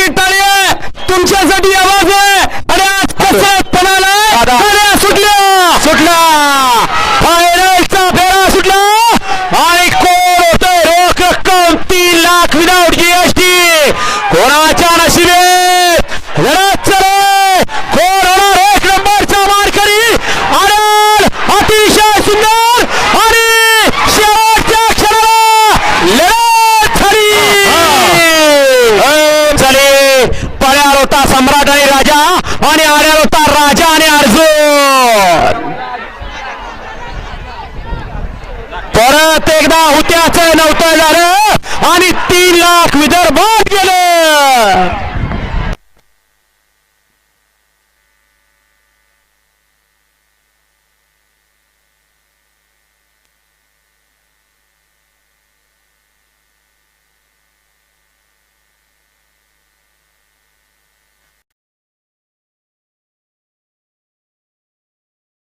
तुमच्यासाठी टाळी आहे. तुमच्यासाठी आवाज आहे. आणि आज कसं पणाला सुटला सुटला फायनलचा फेरा सुटला आणि कोण होत रोख रक्कम तीन लाख विदाउट जीएसटी कोणाच्या नशिबे लढत होता सम्राट आणि राजा आणि आड्यावर होता राजा आणि अर्जुन. परत एकदा हुत्याचं नव्हतं झालं आणि तीन लाख विदर्भ